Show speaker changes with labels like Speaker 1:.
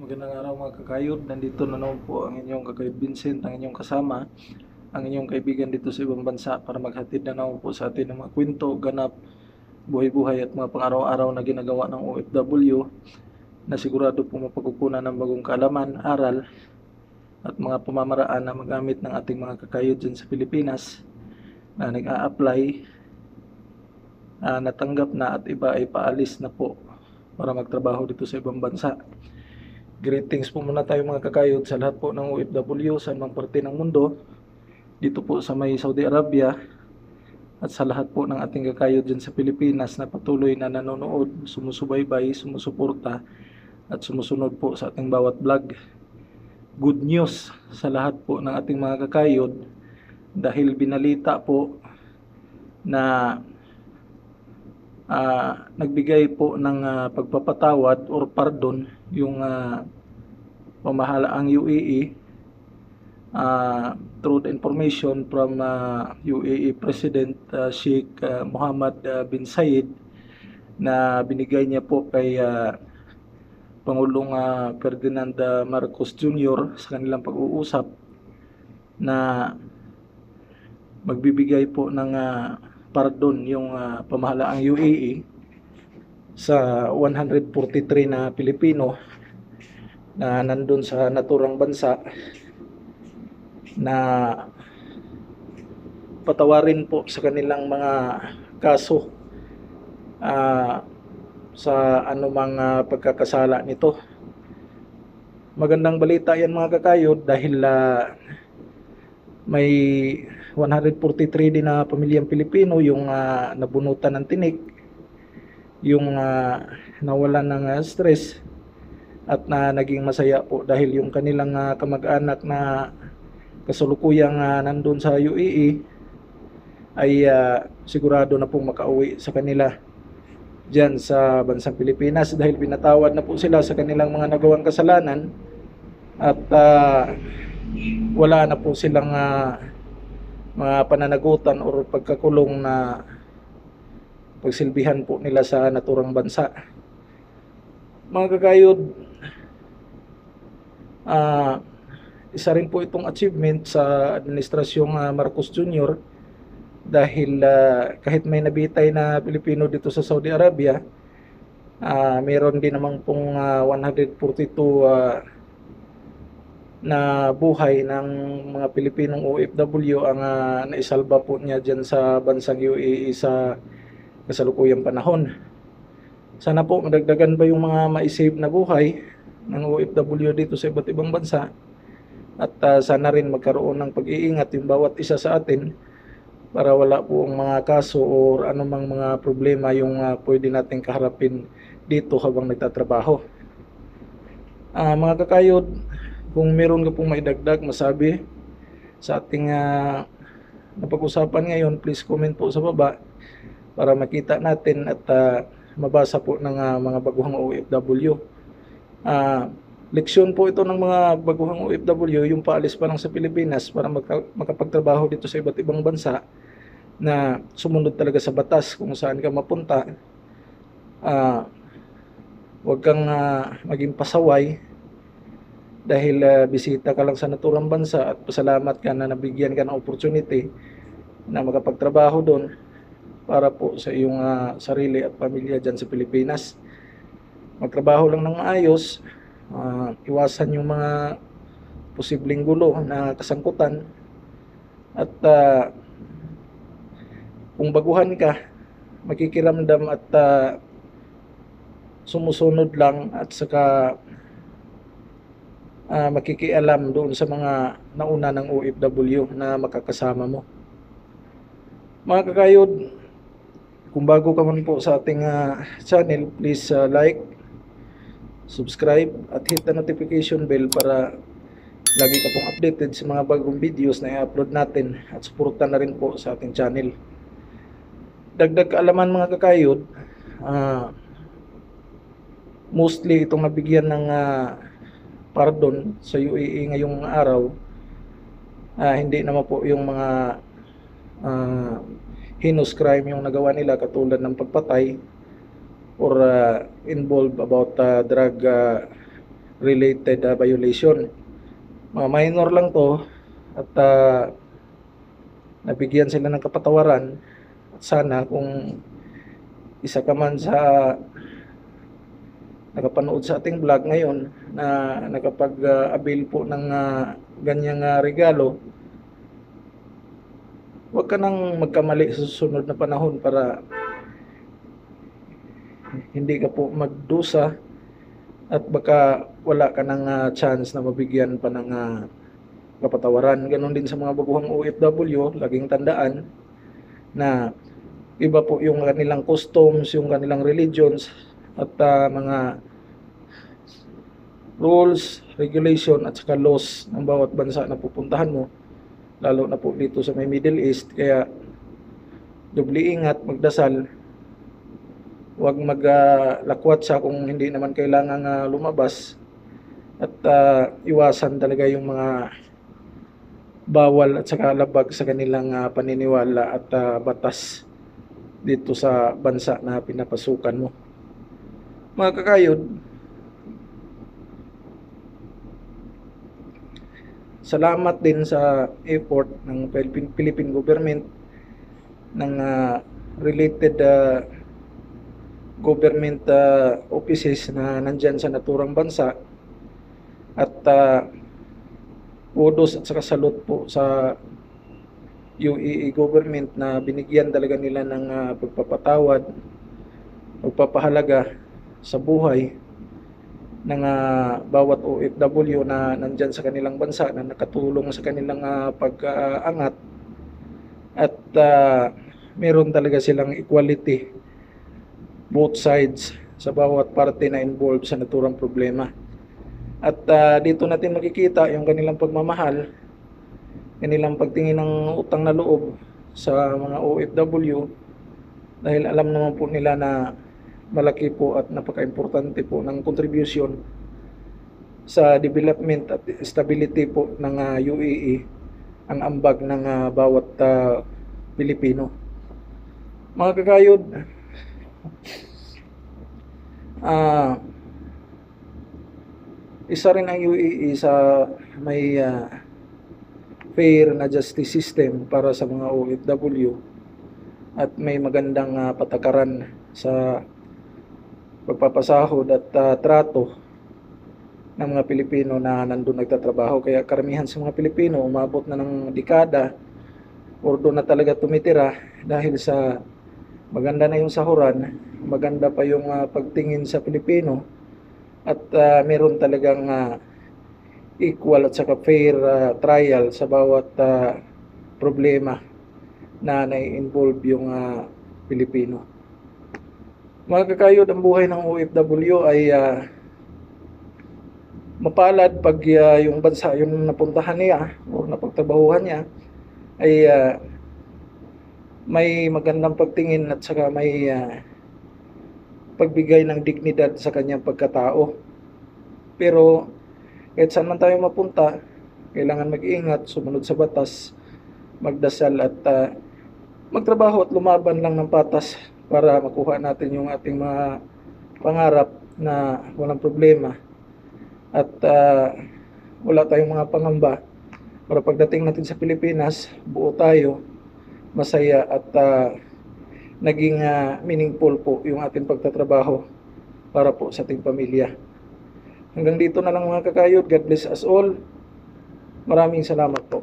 Speaker 1: Magandang araw mga kakayod. Nandito na naman po ang inyong kakayod Vincent, ang inyong kasama, ang inyong kaibigan dito sa ibang bansa para maghatid na naman po sa atin ng mga kwento, ganap, buhay-buhay at mga pang-araw-araw na ginagawa ng OFW na sigurado po mapagkukunan ng bagong kaalaman, aral at mga pamamaraan na magamit ng ating mga kakayod dyan sa Pilipinas na nag-a-apply, ah, natanggap na at iba ay paalis na po para magtrabaho dito sa ibang bansa. Greetings po muna tayo mga kakayod sa lahat po ng OFW sa mang parte ng mundo. Dito po sa may Saudi Arabia at sa lahat po ng ating kakayod dyan sa Pilipinas na patuloy na nanonood, sumusubaybay, sumusuporta at sumusunod po sa ating bawat vlog. Good news sa lahat po ng ating mga kakayod dahil binalita po na ah, nagbigay po ng ah, pagpapatawad or pardon yung uh, pamahalaang UAE ah, through the information from ah, UAE President ah, Sheikh ah, Mohammed ah, bin Zayed na binigay niya po kay ah, Pangulong ah, Ferdinand ah, Marcos Jr. sa kanilang pag-uusap na magbibigay po ng ah, pardon yung ah, pamahalaang UAE sa 143 na Pilipino na nandun sa naturang bansa na patawarin po sa kanilang mga kaso ah, sa anumang ah, pagkakasala nito. Magandang balita yan mga kakayod dahil ah, may 143 din na pamilyang Pilipino yung ah, nabunutan ng tinik, yung ah, nawalan ng ah, stress at na naging masaya po dahil yung kanilang ah, kamag-anak na kasalukuyang ah, nandun sa UAE ay ah, sigurado na pong makauwi sa kanila dyan sa bansang Pilipinas dahil pinatawad na po sila sa kanilang mga nagawang kasalanan at ah, wala na po silang ah, mga pananagutan o pagkakulong na pagsilbihan po nila sa naturang bansa. Mga kakayod, ah, isa rin po itong achievement sa administrasyong ah, Marcos Jr. dahil ah, kahit may nabitay na Pilipino dito sa Saudi Arabia, ah, meron din namang pong ah, 142 ah, na buhay ng mga Pilipinong OFW ang ah, naisalba po niya dyan sa bansang UAE sa kasalukuyang panahon. Sana po madagdagan ba yung mga maisave na buhay ng OFW dito sa iba't ibang bansa at ah, sana rin magkaroon ng pag-iingat yung bawat isa sa atin para wala po ang mga kaso o anumang mga problema yung ah, pwede nating kaharapin dito habang nagtatrabaho. Ah, mga kakayod, kung meron ka pong maidagdag, masabi sa ating ah, napag-usapan ngayon, please comment po sa baba para makita natin at ah, mabasa po ng ah, mga baguhang OFW. Ah, leksyon po ito ng mga baguhang OFW, yung paalis pa lang sa Pilipinas para makapagtrabaho dito sa iba't ibang bansa na sumunod talaga sa batas kung saan ka mapunta. Ah, huwag kang ah, maging pasaway dahil ah, bisita ka lang sa naturang bansa at pasalamat ka na nabigyan ka ng opportunity na makapagtrabaho doon para po sa iyong ah, sarili at pamilya dyan sa Pilipinas. Magtrabaho lang ng maayos, ah, iwasan yung mga posibleng gulo na kasangkutan at ah, kung baguhan ka, makikiramdam at ah, sumusunod lang at saka ah, makikialam doon sa mga nauna ng OFW na makakasama mo. Mga kakayod, kung bago ka man po sa ating ah, channel, please ah, like, subscribe at hit the notification bell para lagi ka pong updated sa mga bagong videos na i-upload natin at suportan na rin po sa ating channel. Dagdag kaalaman mga kakayod, ah, mostly itong nabigyan ng ah, pardon sa UAE ngayong araw, ah, hindi naman po yung mga ah, heinous crime yung nagawa nila katulad ng pagpatay or ah, involved about ah, drug ah, related uh, violation. Mga minor lang to at uh, nabigyan sila ng kapatawaran at sana kung isa ka man sa nakapanood sa ating vlog ngayon na nakapag-avail po ng uh, ganyang uh, regalo huwag ka nang magkamali sa susunod na panahon para hindi ka po magdusa at baka wala ka ng ah, chance na mabigyan pa ng ah, kapatawaran. Ganon din sa mga baguhang OFW, laging tandaan na iba po yung kanilang customs, yung kanilang religions at ah, mga rules, regulation at saka laws ng bawat bansa na pupuntahan mo lalo na po dito sa may Middle East. Kaya dubli ingat magdasal. Huwag maglakwat sa kung hindi naman kailangan ah, lumabas. At ah, iwasan talaga yung mga bawal at saka labag sa kanilang ah, paniniwala at ah, batas dito sa bansa na pinapasukan mo. Mga kakayod, salamat din sa effort ng Philippine, government ng ah, related ah, government uh, offices na nandyan sa naturang bansa at uh, kudos at saka salute po sa UAE government na binigyan talaga nila ng uh, pagpapatawad, pagpapahalaga sa buhay ng uh, bawat OFW na nandyan sa kanilang bansa na nakatulong sa kanilang uh, pag-aangat at uh, meron talaga silang equality both sides sa bawat parte na involved sa naturang problema. At ah, dito natin makikita yung kanilang pagmamahal, kanilang pagtingin ng utang na loob sa mga OFW dahil alam naman po nila na malaki po at napaka-importante po ng contribution sa development at stability po ng ah, UAE ang ambag ng ah, bawat ah, Pilipino. Mga kakayod, Ah, isa rin ang UAE sa may ah, fair na justice system para sa mga OFW at may magandang ah, patakaran sa pagpapasahod at ah, trato ng mga Pilipino na nandun nagtatrabaho. Kaya karamihan sa mga Pilipino umabot na ng dekada or doon na talaga tumitira dahil sa maganda na yung sahuran, maganda pa yung ah, pagtingin sa Pilipino at ah, meron talagang ah, equal at saka fair ah, trial sa bawat ah, problema na nai-involve yung ah, Pilipino. Mga kakayod, ang buhay ng OFW ay ah, mapalad pag ah, yung bansa yung napuntahan niya o napagtrabahuhan niya ay ah, may magandang pagtingin at saka may ah, pagbigay ng dignidad sa kanyang pagkatao. Pero kahit saan man tayo mapunta, kailangan mag-ingat, sumunod sa batas, magdasal at ah, magtrabaho at lumaban lang ng patas para makuha natin yung ating mga pangarap na walang problema at ah, wala tayong mga pangamba para pagdating natin sa Pilipinas, buo tayo, masaya at ah, naging ah, meaningful po yung ating pagtatrabaho para po sa ating pamilya. Hanggang dito na lang mga kakayod. God bless us all. Maraming salamat po.